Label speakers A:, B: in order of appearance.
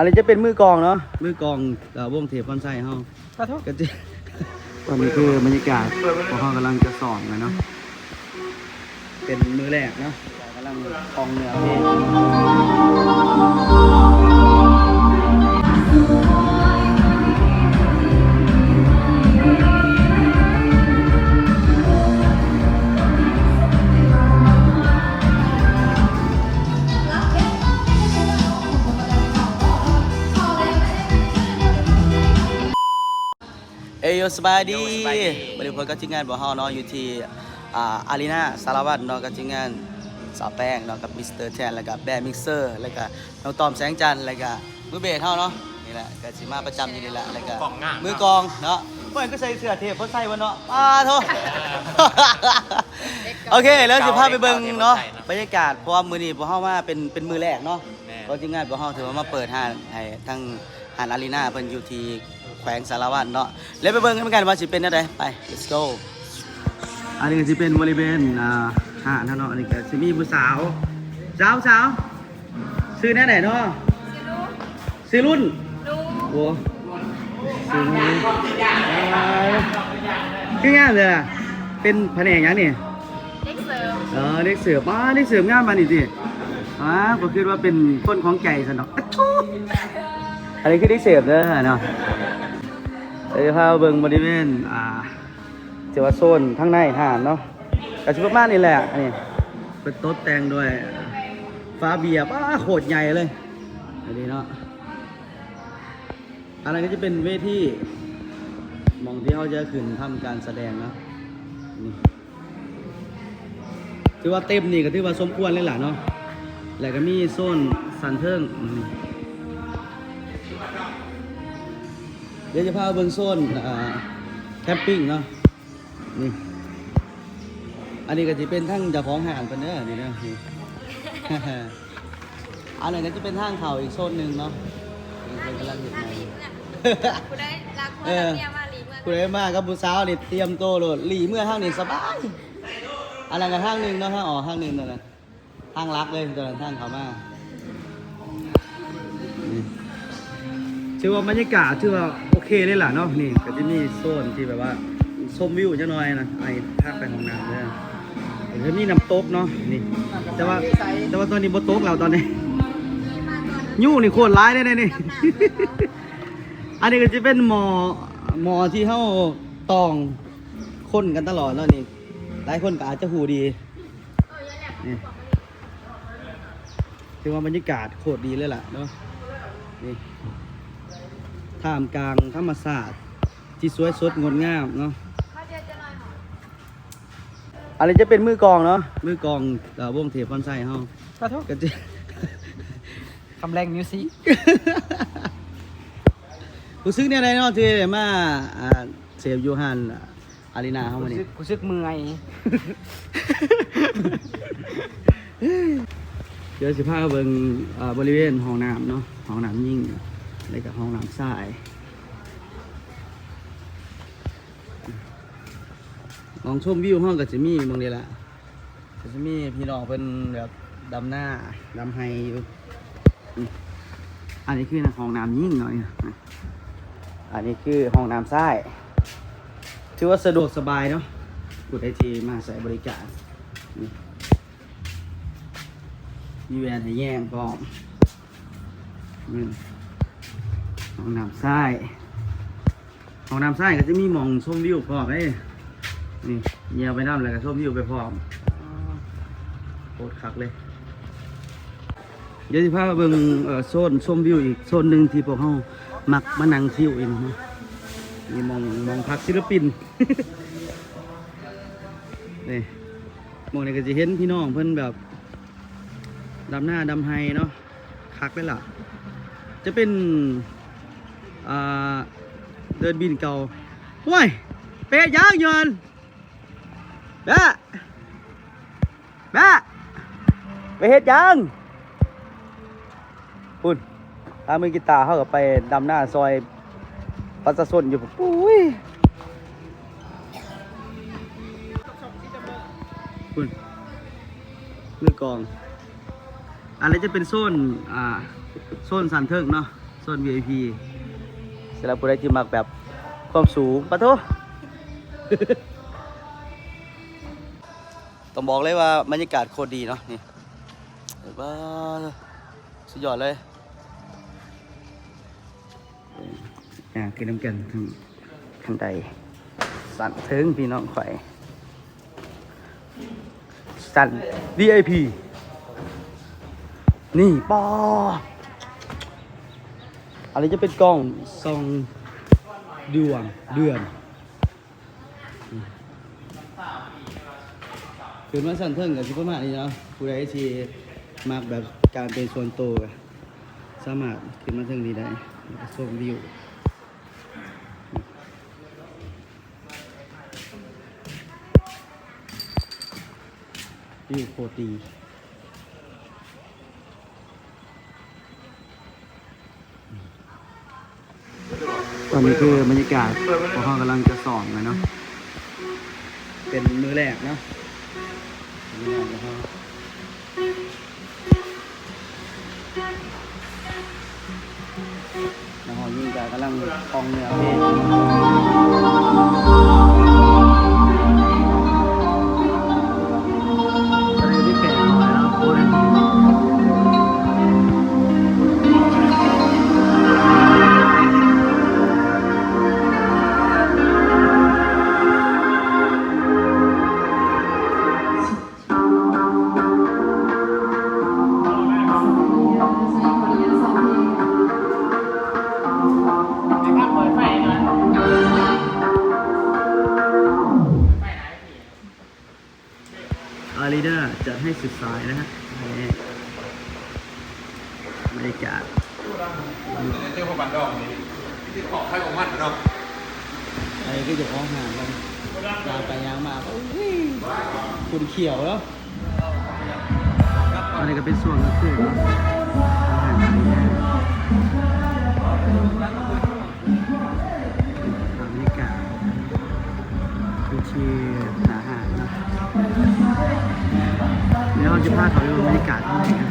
A: อันนี้จะเป็นมือกลองเนาะมือกลองเอ่อวงเทปคอนไซเฮา
B: ขอโทษ
A: ก็จะตอนนี้คือบรรยากาศพวกเขากำลังจะสอนกันเนาะเป็นมือแรกเนาะกำลังกองเหนือเพลง เอยโยสบายดี บริพลก็ทีมงานบ่เฮาเนาะอยู่ที่อ่าอารีนาสารวัตรเนาะก็ทีมงานสาวแป้งเนาะกับมิสเตอร์แทนแล้วก็แบร์มิกเซอร์แล้วก็น้องตอมแสงจันทร์แล้วก็มือเบสเฮาเนาะนี่แหละก็สิมาประจำอยู่นี่แหละแล้วก็มือกลองเนาะเพิ่นก็ใส่เสื้อเทปเพิ่นใส่บ่เนาะอ้าโทโอเคแล้วสิพาไปเบิ่งเนาะบรรยากาศเพราะว่ามื้อนี้พวกเฮามาเป็นเป็นมื้อแรกเนาะก็ทีมงานพวกเฮาถือว่ามาเปิดห้านให้ทั้งห้านอารีนาเพิ่นอยู่ที่ แขวงสารวัตรเนาะแล้วไปเบิ่งกันกันว่าสิเป็นจังไดไป let's go อันนี้ก็สิเป็นบริเวณอ่าห้านเนาะอันนี้ก็สิมีผู้สาว สาวสาวซื้อแน่ไหนเนาะซื้อรุ่นโอ้ซื้อรุ่นคืองานเลยอะเป็นแผนกหยังนี่
C: เด็กเสริม
A: เออเด็กเสือป้าเด็กเสืองามมานี่สิอ่าก็คิดว่าเป็นคนของใจสนอกอะชูอันนี้คือเด็กเสือเด้อเนาะเดี๋ยวพาเบิ่งบริเวณอ่าเจว่าโซนข้างในหาดเนาะกระชิบมาณนี่แหละนนี้เป็นโต๊ะแต่งด้วยฟ้าเบียร์ป้าโคตรใหญ่เลยอันนี้เนาะอันนั้นก็จะเป็นเวทีมองที่เขาจะขึ้นทำการแสดงเนาะนี่ถือว่าเต็มนี่ก็ถือว่าสมควรเลยล่ะเนาะแล้วก็มีโซนสันเทิง เดี๋ยวจะพาเบิ่งโซนแคมปิ้งเนาะนี่อันนี้ก็จะเป็นทั้งเจ้าของหางเพิ่นเด้อนี่เด้อนี่อันนั้นก็จะเป็นทางเขาอีกโซนหนึ่งเนาะนี่เพิ่นกำลังเห็นใหม
C: กูได้รัก
A: เมื่
C: อเมียมาลีเมื่อ
A: คุณได้มากับผู้สาวนี่เตรียมโตวโหลดหลีเมื่อทางนี้สบายอันนั้นก็ทางหนึ่งเนาะทางอ๋อกทางหนึ่งตัวนั้นทางลักเลยตัวนั้นทางเขามานี่ชื่อว่าบรรยากาศชื่อว่าโอ เคเลยล่ะเนาะนี่ก็จะมีโซนที่แบบว่าชมวิวจังหน่อยนะไอ้ภาคไปของน้ำเลยแล้วก็มีน้ำตกเนาะนี่แต่ว่าแต่ว่าตอนนี้บ่ตกแล้วตอนนี้ยู่นี่โคตรร้ายเลยนี่ อันนี้ก็จะเป็นหมอหมอที่เข้าตองคนกันตลอดแล้วนี่หลายคนก็อาจจะหูดีนี่ถือว่าบรรยากาศโคตรดีเลยล่ะเนาะนี่ ท่ามกลางธรรมศาสตร์ ที่สวยสดงดงามเนาะ
C: เขาเดียวจะลอยหอ
A: อันนี้จะเป็นมือกลองเนาะมือกลองเอ่อวงเทปคอนไซเฮา
B: ขอโทษ
A: ก็จะ
B: คำแรงมิวสิก
A: รู้สึกเนี่ยไรเนาะที่ได้มาอ่าเซฟยูฮันอารีนาเฮา
B: กู
A: มานี่
B: ซึกกูซึกเมื่อย
A: เดี๋ยวสิพาเบิ่งเอ่อบริเวณห้องน้ำเนาะห้องน้ำยิ่ง แล้วก็ห้องน้ำทรายมองชมวิวห้องก็จะมีบางเดียละก็จะมีพี่น้องเป็นแบบดำหน้าดำไฮอยู่อันนี้คือห้องน้ำยิ่งหน่อยอันนี้คือห้องน้ำทรายถือว่าสะดวกสบายเนาะกุดไอทีมาใส่บริการนี่มีแวนให้แย่งพร้อมนี่ ห้องน้ำทรายห้องน้ำทรายก็จะมีมองชมวิวพร้อมเลยนี่เหยียบไปน้ำแล้วก็ชมวิวไปพร้อมโคตรคักเลย เดี๋ยวสิพาเบิ่งโซนชมวิวอีกโซนหนึ่งที่พวกเขามักมานั่งซิวเองนะนี่มองมองพักศิลปินนี่มองนี่ก็จะเห็นพี่น้องเพิ่นแบบดำหน้าดำไฮเนาะคักเลยล่ะ จะเป็น เดินบินเก่าว้ยเปยางยอนแบะแบะไปเฮ็ดยังพุ่นตามมือกีตาร์เขากับไปดำหน้าซอยปัสสนอยู่ปุ้ยพุ่นมือกองอันนี้จะเป็นโซนอ่าโซนสันเทิงเนาะส่วน VIP สำหรับผู้ใดที่มักแบบความสูงปะโทต้องบอกเลยว่าบรรยากาศโคตรดีเนาะนี่แบบว่าสุดยอดเลยอ่าคือน้ำกันทางทางใดสั่นถึงพี่น้องข่อยสั่น VIP นี่ปอ อะไรจะเป็นกล้องซองดวงเดือนอืมคือมาสั่นเทิงกับชิประมาณนี้เนาะผู้ใดที่มากแบบการเป็นส่วนตัวสามารถขึ้นมาเทิงนี้ได้แล้วก็ชมวิววิวโคตรดี ตอนนี้คือบรรยากาศพวกเขากำลังจะสอนเลยเนาะ เป็นมือแรกเนาะมือแล้วเขาแล้วเขายิ่งจะกำลังคลองเนื้อเพลง อารีนาจัดให้สุดสายนะฮะบรรยากาศ
D: เจ้าขอบ้านดอกนี่ที่ขอให้ของมันเนาะ
A: อะไรก็จะพ้องหางกันยางไปยางมาก็คุณเขียวแล้วอันนี้ก็เป็นส่วนก็คือเนาะ บรรยากาศคือที่อาหานะเดี๋ยวเราจะพาเขาไปดูบรรยากาศที่ไหนกัน